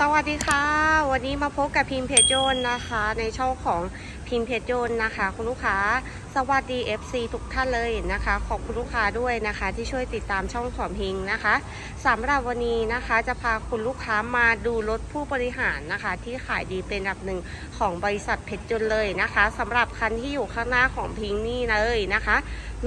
สวัสดีค่ะ วันนี้มาพบกับพิมเพจโยนนะคะ ในช่องของพิมเพจโยนนะคะ คุณลูกค้า สวัสดี FC ทุกท่านเลยนะคะ ขอบคุณลูกค้าด้วยนะคะ ที่ช่วยติดตามช่องของพิงนะคะสำหรับวันนี้นะคะจะพาคุณลูกค้ามาดูรถผู้บริหารนะคะ ที่ขายดีเป็นอันดับหนึ่งของบริษัทเพชรยนเลยนะคะสำหรับคันที่อยู่ข้างหน้าของพิงนี่เลยนะคะ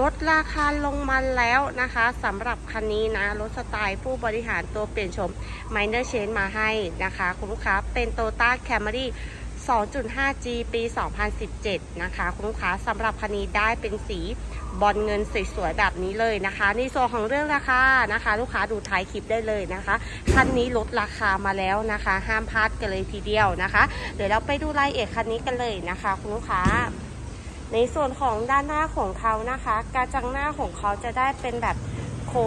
ลดราคาลงมาแล้วนะคะสำหรับคันนี้นะรถสไตล์ผู้บริหารตัวเปลี่ยนโฉม Minor Change มาให้นะคะ คุณลูกค้าเป็น Toyota Camry 2.5G ปี 2017 นะคะ คุณลูกค้าสำหรับคันนี้ได้เป็นสีบอลเงินสวยๆแบบนี้เลยนะคะ ในส่วนของเรื่องราคานะคะ ลูกค้าดูท้ายคลิปได้เลยนะคะคันนี้ลดราคามาแล้วนะคะ ห้ามพลาดกันเลยทีเดียวนะคะ เดี๋ยวเราไปดูรายละเอียดคันนี้กันเลยนะคะ คุณลูกค้า ในส่วนของด้านหน้าของเขานะคะ กระจังหน้าของเขาจะได้เป็นแบบ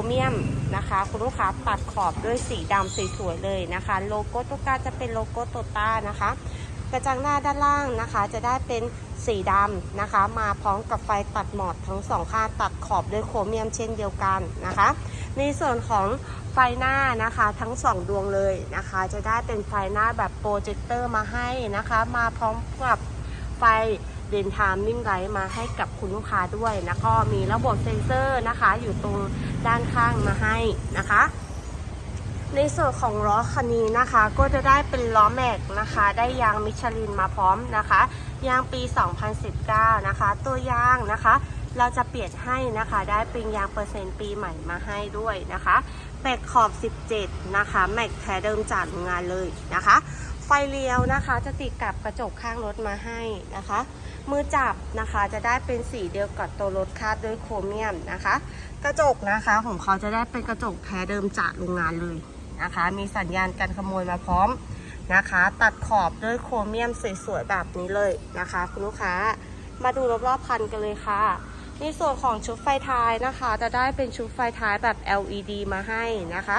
เมียมนะคะ คุณลูกค้าปัดขอบด้วยสีดำสวยๆเลยนะคะ โลโก้ตุ๊กตาจะเป็นโลโก้โตต้านะคะ กระจังหน้าด้านล่างนะคะ จะได้เป็นสีดำนะคะ มาพร้อมกับไฟตัดหมอดทั้งสองข้างตัดขอบด้วยโครเมียมเช่นเดียวกันนะคะ ในส่วนของไฟหน้านะคะทั้งสองดวงเลยนะคะ จะได้เป็นไฟหน้าแบบโปรเจคเตอร์มาให้นะคะ มาพร้อมกับไฟ เดนทามนิ่งไลท์มาให้กับคุณลูกค้าด้วยแล้วก็มีระบบเซ็นเซอร์นะคะ อยู่ตรงด้านข้างมาให้นะคะ ในส่วนของล้อคันนี้นะคะ ก็จะได้เป็นล้อแม็กนะคะ ได้ยางมิชลินมาพร้อมนะคะ ยางปี 2019 นะคะ ตัวยางนะคะเราจะเปลี่ยนให้นะคะ ได้เป็นยางเปอร์เซ็นต์ปีใหม่มาให้ด้วยนะคะแม็กขอบ 17 นะคะ แม็กแท้เดิมจากโรงงานเลยนะคะ ไฟเลี้ยวนะคะจะติดกับกระจกข้างรถมาให้นะคะ มือจับนะคะ จะได้เป็นสีเดียวกับตัวรถคาดด้วยโครเมียมนะคะ กระจกนะคะของเขาจะได้เป็นกระจกแท้เดิมจากโรงงานเลยนะคะ มีสัญญาณการขโมยมาพร้อมนะคะ ตัดขอบด้วยโครเมียมสวยๆแบบนี้เลยนะคะ คุณลูกค้ามาดูรอบๆคันกันเลยค่ะในส่วนของชุดไฟท้ายนะคะ จะได้เป็นชุดไฟท้ายแบบ LED มาให้นะคะ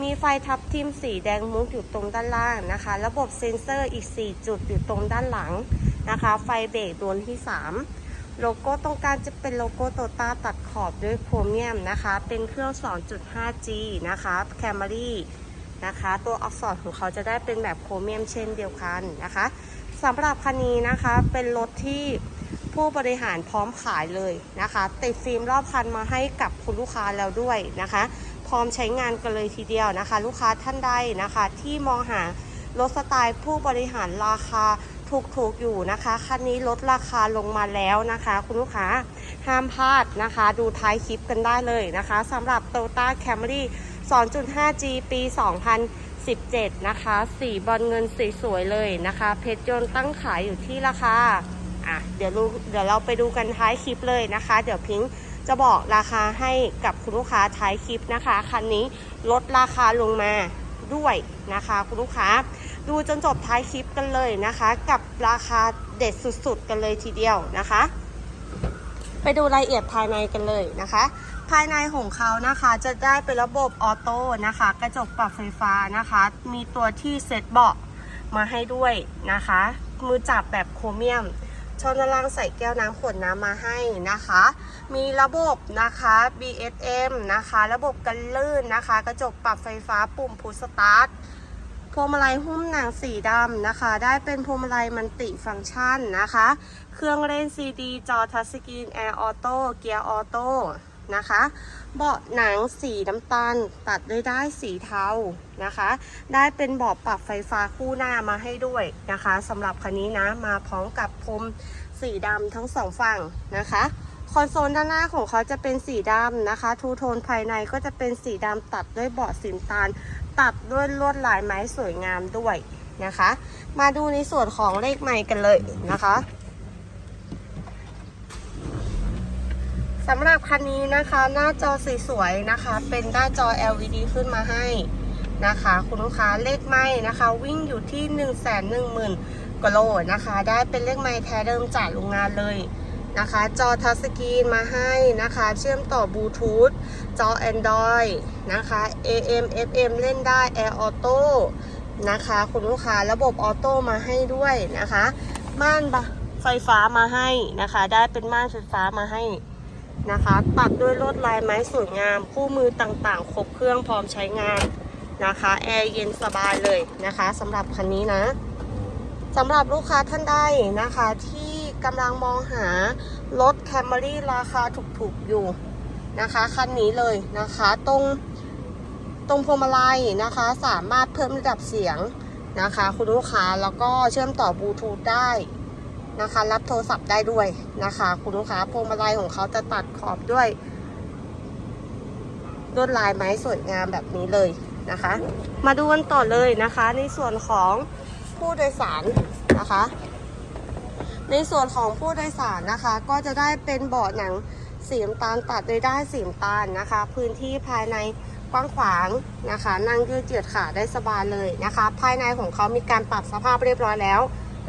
มีไฟทับทิมสีแดงมุกอยู่ตรงด้านล่างนะคะ ระบบเซ็นเซอร์อีก 4 จุดอยู่ตรงด้านหลังนะคะ ไฟเบรกดวงที่ 3 โลโก้ตรงกลางจะเป็นโลโก้โตต้าตัดขอบด้วยโครเมียมนะคะ เป็นเครื่อง 2.5G นะคะ Camry นะคะ ตัวอักษรของเขาจะได้เป็นแบบโครเมียมเช่นเดียวกันนะคะสำหรับคันนี้นะคะเป็นรถที่ผู้บริหารพร้อมขายเลยนะคะ ติดฟิล์มรอบคันมาให้กับคุณลูกค้าแล้วด้วยนะคะ ร้อมใช้งานกันเลยทีเดียวนะคะ ลูกค้าท่านใดนะคะ ที่มองหารถสไตล์ผู้บริหารราคาถูกๆอยู่นะคะคันนี้ลดราคาลงมาแล้วนะคะ คุณลูกค้าห้ามพลาดนะคะ ดูท้ายคลิปกันได้เลยนะคะสำหรับ Toyota Camry 2.5G ปี 2017 นะคะ สีบอลเงินสีสวยเลยนะคะ เพชรยนต์ตั้งขายอยู่ที่ราคาอะเดี๋ยวดูเดี๋ยวเราไปดูกันท้ายคลิปเลยนะคะ เดี๋ยวพิงค์ จะบอกราคาให้กับคุณลูกค้าท้ายคลิปนะคะ คันนี้ลดราคาลงมาด้วยนะคะคุณลูกค้า ดูจนจบท้ายคลิปกันเลยนะคะ กับราคาเด็ดสุดๆ กันเลยทีเดียวนะคะ ไปดูรายละเอียดภายในกันเลยนะคะ ภายในของเขานะคะจะได้เป็นระบบออโต้นะคะ กระจกปรับไฟฟ้านะคะ มีตัวที่เซ็ตเบาะมาให้ด้วยนะคะ มือจับแบบโครเมียม ช้องด้านล่างใส่แก้วน้ำขวดน้ำมาให้นะคะ มีระบบนะคะ BSM นะคะ ระบบกันลื่นนะคะ กระจกปรับไฟฟ้าปุ่มพุชสตาร์ทพวงมาลัยหุ้มหนังสีดำนะคะ ได้เป็นพวงมาลัยมันติฟังก์ชันนะคะ เครื่องเล่นซีดีจอทัชสกรีนแอร์ออโต้เกียร์ออโต้ นะคะ เบาะหนังสีน้ำตาลตัดด้วยได้สีเทานะคะ ได้เป็นเบาะปรับไฟฟ้าคู่หน้ามาให้ด้วยนะคะสำหรับคันนี้นะมาพร้อมกับพรมสีดำทั้งสองฝั่งนะคะคอนโซลด้านหน้าของเขาจะเป็นสีดำนะคะ ทูโทนภายในก็จะเป็นสีดำตัดด้วยเบาะสีน้ำตาล ตัดด้วยลวดลายไม้สวยงามด้วยนะคะ มาดูในส่วนของเลขใหม่กันเลยนะคะ สำหรับคันนี้นะคะหน้าจอสีสวยนะคะ เป็นหน้าจอ LED ขึ้นมาให้นะคะ คุณลูกค้าเลขไม้นะคะ วิ่งอยู่ที่1 1 0 0 0 0กว่าโลนะคะ ได้เป็นเลขไม้แท้เดิมจากโรงงานเลยนะคะ จอทัชสกรีนมาให้นะคะ เชื่อมต่อบลูทูธจอ Android นะคะ AM FM เล่นได้ Air Auto นะคะ คุณลูกค้าระบบออโต้มาให้ด้วยนะคะ ม่านไฟฟ้ามาให้นะคะ ได้เป็นม่านไฟฟ้ามาให้ นะคะ ตัดด้วยลวดลายไม้สวยงาม คู่มือต่างๆ ครบเครื่องพร้อมใช้งานนะคะ แอร์เย็นสบายเลยนะคะสำหรับคันนี้นะสำหรับลูกค้าท่านใดนะคะที่กำลังมองหารถ Camry ราคาถูกๆอยู่นะคะคันนี้เลยนะคะตรงตรงพวงมาลัยนะคะ สามารถเพิ่มระดับเสียงนะคะ คุณลูกค้าแล้วก็เชื่อมต่อบลูทูธได้ นะคะ รับโทรศัพท์ได้ด้วยนะคะ คุณลูกค้าพวงมาลัยของเขาจะตัดขอบด้วยลวดลายไม้สวยงามแบบนี้เลยนะคะ มาดูกันต่อเลยนะคะ ในส่วนของผู้โดยสารนะคะ ในส่วนของผู้โดยสารนะคะ ก็จะได้เป็นเบาะหนังสีน้ำตาลตัดโดยได้สีน้ำตาลนะคะ พื้นที่ภายในกว้างขวางนะคะ นั่งยืดเหยียดขาได้สบายเลยนะคะ ภายในของเขามีการปรับสภาพเรียบร้อยแล้ว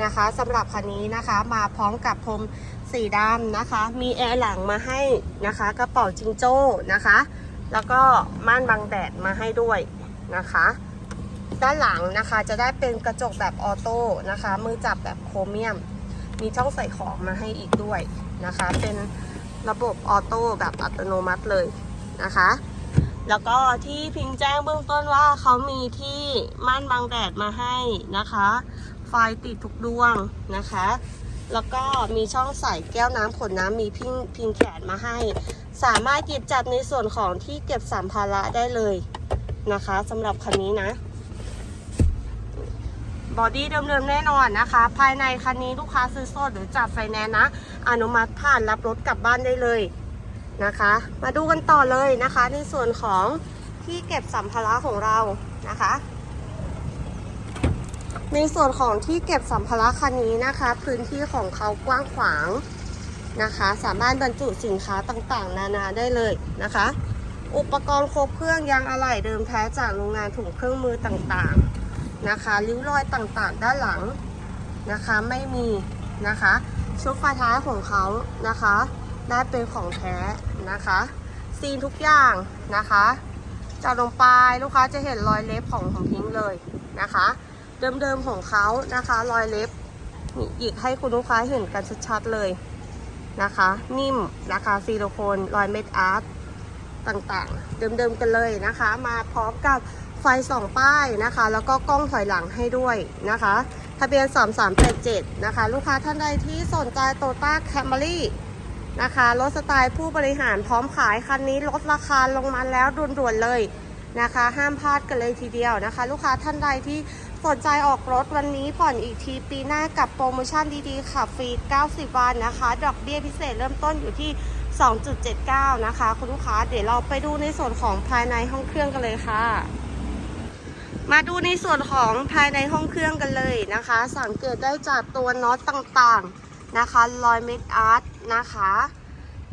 นะคะสำหรับคันนี้นะคะมาพร้อมกับพรมสีดำนะคะ มีแอร์หลังมาให้นะคะกระเป๋าจิงโจ้นะคะ แล้วก็ม่านบังแดดมาให้ด้วยนะคะ ด้านหลังนะคะจะได้เป็นกระจกแบบออโต้นะคะ มือจับแบบโครเมียม มีช่องใส่ของมาให้อีกด้วยนะคะ เป็นระบบออโต้แบบอัตโนมัติเลยนะคะ แล้วก็ที่พิงแจ้งเบื้องต้นว่าเขามีที่ม่านบังแดดมาให้นะคะ ไฟติดทุกดวงนะคะ แล้วก็มีช่องใส่แก้วน้ำขวดน้ำมีพิงพิงแขนมาให้ สามารถหยิบจับในส่วนของที่เก็บสัมภาระได้เลยนะคะสำหรับคันนี้นะบอดี้เดิมๆแน่นอนนะคะ ภายในคันนี้ลูกค้าซื้อสดหรือจับไฟแนนซ์นะ อนุมัติผ่านรับรถกลับบ้านได้เลยนะคะ มาดูกันต่อเลยนะคะ ในส่วนของที่เก็บสัมภาระของเรานะคะ ในส่วนของที่เก็บสัมภาระคันนี้นะคะ พื้นที่ของเขากว้างขวางนะคะ สามารถบรรจุสินค้าต่างๆ นานาได้เลยนะคะ อุปกรณ์ครบเครื่องยางอะไหล่เดิมแท้จากโรงงานถุงเครื่องมือต่างๆนะคะริ้วรอยต่างๆ ด้านหลังนะคะไม่มีนะคะชุดไฟท้ายของเขานะคะได้เป็นของแท้นะคะ ซีนทุกอย่างนะคะจากลงปลายลูกค้าจะเห็นรอยเล็บของของพิงค์เลยนะคะ เดิมๆของเขานะคะ รอยเล็บหยิกให้คุณลูกค้าเห็นกันชัดๆเลยนะคะ นิ่มนะคะซิลิโคนรอยเม็ดอาร์ตต่างๆ เดิมๆกันเลยนะคะ มาพร้อมกับไฟสองป้ายนะคะ แล้วก็กล้องถอยหลังให้ด้วยนะคะทะเบียน 3387 นะคะ ลูกค้าท่านใดที่สนใจโตต้าแคมรี่นะคะรถสไตล์ผู้บริหารพร้อมขายคันนี้ลดราคาลงมาแล้วด่วนๆเลยนะคะ ห้ามพลาดกันเลยทีเดียวนะคะ ลูกค้าท่านใดที่ สนใจออกรถวันนี้ผ่อนอีกทีปีหน้ากับโปรโมชั่นดีๆขับฟรี 90 วันนะคะ ดอกเบี้ยพิเศษเริ่มต้นอยู่ที่ 2.79 นะคะ คุณลูกค้าเดี๋ยวเราไปดูในส่วนของภายในห้องเครื่องกันเลยค่ะ มาดูในส่วนของภายในห้องเครื่องกันเลยนะคะ สังเกตได้จากตัวน็อตต่างๆนะคะรอยเม็ดอาร์ตนะคะ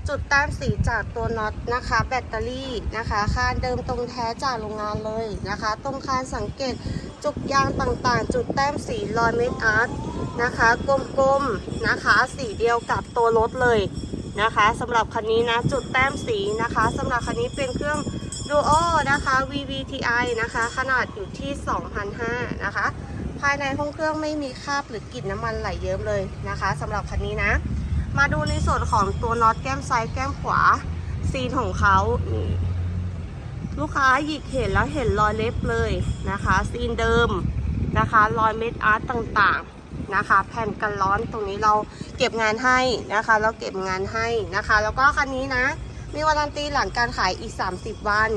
จุดแต้มสีจากตัวน็อตนะคะ แบตเตอรี่นะคะคานเดิมตรงแท้จากโรงงานเลยนะคะ ตรงคานสังเกตจุกยางต่างๆ จุดแต้มสีรอยเม็ดอาร์ตนะคะกลมๆนะคะสีเดียวกับตัวรถเลยนะคะสำหรับคันนี้นะจุดแต้มสีนะคะสำหรับคันนี้เป็นเครื่อง Duo นะคะ VVTi นะคะ ขนาดอยู่ที่2,500นะคะ ภายในห้องเครื่องไม่มีคราบหรือกลิ่นน้ำมันไหลเยิ้มเลยนะคะสำหรับคันนี้นะ มาดูในส่วนของตัวน็อตแก้มซ้ายแก้มขวาซีนของเขานี่ลูกค้าหยิกเห็นแล้วเห็นรอยเล็บเลยนะคะ ซีนเดิมนะคะ รอยเม็ดอาร์ตต่างๆนะคะ แผ่นกันร้อนตรงนี้เราเก็บงานให้นะคะ เราเก็บงานให้นะคะ แล้วก็คันนี้นะ มีวารันตีหลังการขายอีก 30 วัน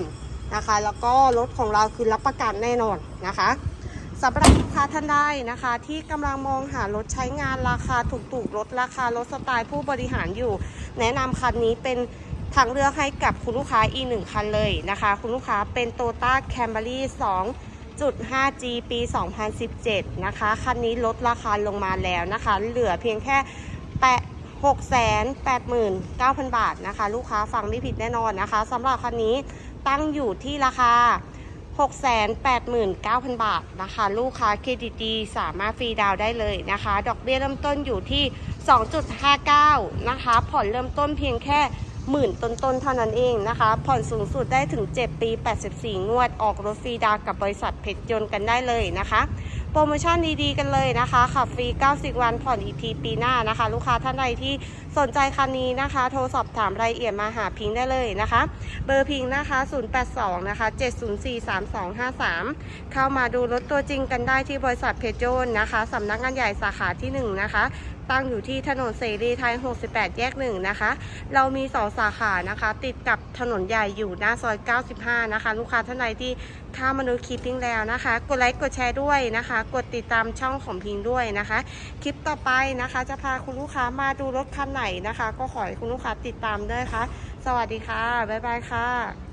นะคะ แล้วก็รถของเราคือรับประกันแน่นอนนะคะ สำหรับลูกค้าท่านใดนะคะ ที่กำลังมองหารถใช้งานราคาถูกๆรถราคารถสไตล์ผู้บริหารอยู่ แนะนำคันนี้เป็นทางเลือกให้กับคุณลูกค้าอีกหนึ่งคันเลยนะคะ คุณลูกค้าเป็น t o y o t a Camry 2.5G ปี 2017 นะคะ คันนี้ลดราคาลงมาแล้วนะคะ เหลือเพียงแค่แปะ689,000 บาทนะคะ ลูกค้าฟังไม่ผิดแน่นอนนะคะสำหรับคันนี้ตั้งอยู่ที่ราคา 689,000 บาทนะคะ ลูกค้าเครดิตดีสามารถฟรีดาวได้เลยนะคะ ดอกเบี้ยเริ่มต้นอยู่ที่ 2.59 นะคะ ผ่อนเริ่มต้นเพียงแค่หมื่นต้นๆเท่านั้นเองนะคะ ผ่อนสูงสุดได้ถึง 7 ปี 84 งวด ออกรถฟรีดาวกับบริษัทเพชรยนต์กันได้เลยนะคะ โปรโมชั่นดีๆกันเลยนะคะ ขับฟรี 90 วันผ่อนอีกทีปีหน้านะคะ ลูกค้าท่านใดที่สนใจคันนี้นะคะ โทรสอบถามรายละเอียดมาหาพิงค์ได้เลยนะคะ เบอร์พิงค์นะคะ 082 นะคะ 7043253 เข้ามาดูรถตัวจริงกันได้ที่บริษัทเพจโจนนะคะสำนักงานใหญ่สาขาที่ 1 นะคะ ตั้งอยู่ที่ถนนเสรีไทย 68 แยก 1 นะคะ เรามี 2 สาขานะคะ ติดกับถนนใหญ่อยู่หน้าซอย 95 นะคะ ลูกค้าท่านใดที่ข้ามาดูคลิปพิงแล้วนะคะ กดไลค์กดแชร์ด้วยนะคะ กดติดตามช่องของพิงด้วยนะคะ คลิปต่อไปนะคะ จะพาคุณลูกค้ามาดูรถคันไหนนะคะ ก็ขอให้คุณลูกค้าติดตามด้วยค่ะ สวัสดีค่ะ บ๊ายบายค่ะ